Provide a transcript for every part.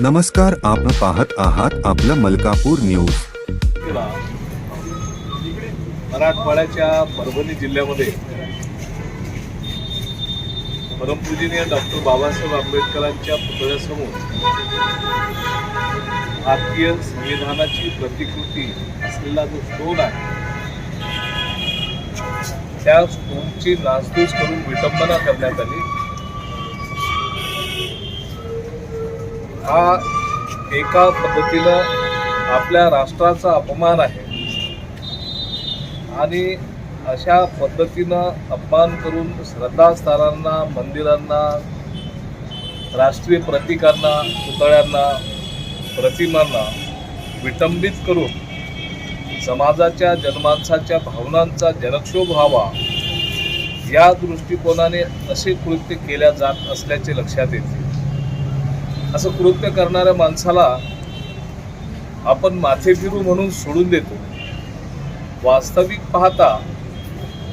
नमस्कार आपण पाहत आहात आपलं मलकापूर न्यूज. मराठवाड्याच्या परभणी जिल्ह्यामध्ये परमपूजनीय डॉक्टर बाबासाहेब आंबेडकरांच्या पुतळ्यासमोर भारतीय संविधानाची प्रतिकृती असलेला जो स्टोन आहे त्या स्टोनची नासधूस करून विटंबना करण्यात आली. हा एका पद्धतीनं आपल्या राष्ट्राचा अपमान आहे. आणि अशा पद्धतीनं अपमान करून श्रद्धास्थानांना मंदिरांना राष्ट्रीय प्रतीकांना पुतळ्यांना प्रतिमांना विटंबित करून समाजाच्या जनमानसाच्या भावनांचा जनक्षोभ व्हावा या दृष्टिकोनाने असे कृत्य केल्या जात असल्याचे लक्षात येते. असं कृत्य करणाऱ्या माणसाला आपण माथे फिरू म्हणून सोडून देतो. वास्तविक पाहता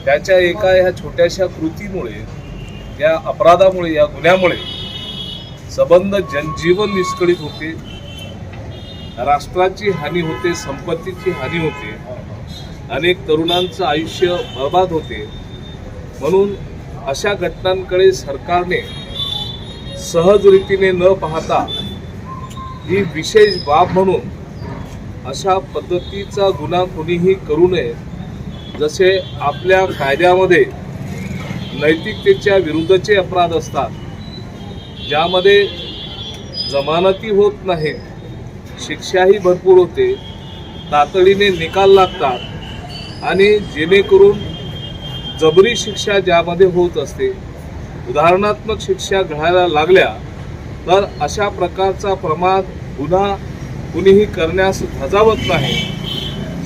त्याच्या एका ह्या छोट्याशा कृतीमुळे या अपराधामुळे या गुन्ह्यामुळे सबंध जनजीवन निष्कळीत होते. राष्ट्राची हानी होते संपत्तीची हानी होते. अनेक तरुणांचं आयुष्य बर्बाद होते. म्हणून अशा घटनांकडे सरकारने सहज रीतीने न पाहता ही विशेष बाब म्हणून अशा पद्धतीचा गुन्हा कोणीही करू नये जसे आपल्या कायद्यामध्ये नैतिकतेच्या विरुद्धचे अपराध असतात ज्यामध्ये जमानती होत नाहीत शिक्षाही भरपूर होते तातडीने निकाल लागतात आणि जेणेकरून जबरी शिक्षा ज्यामध्ये होत असते उदाहरणात्मक शिक्षा घडायला लागल्या तर अशा प्रकारचा प्रमाद गुन्हा कुणीही करण्यास धजावत नाही.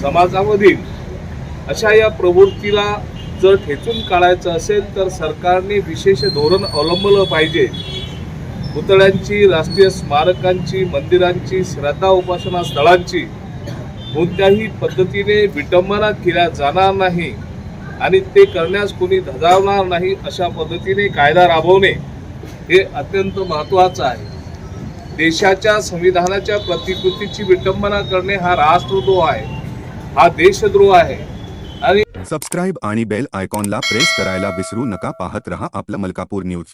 समाजामधील अशा या प्रवृत्तीला जर ठेचून काढायचं असेल तर सरकारने विशेष धोरण अवलंबलं पाहिजे. पुतळ्यांची राष्ट्रीय स्मारकांची मंदिरांची श्रद्धा उपासना स्थळांची कोणत्याही पद्धतीने विटंबना केल्या जाणार नाही. आणि ते करण्यास कोणी धजावणार नाही अशा पद्धतीने कायदा राबवणे हे अत्यंत महत्त्वाचं आहे. देशाच्या संविधानाच्या प्रतिकृतीची विटंबना करणे हा राष्ट्रद्रोह आहे. हा देशद्रोह आहे. आणि सबस्क्राईब आणि बेल आयकॉनला प्रेस करायला विसरू नका. पाहत रहा आपलं मलकापूर न्यूज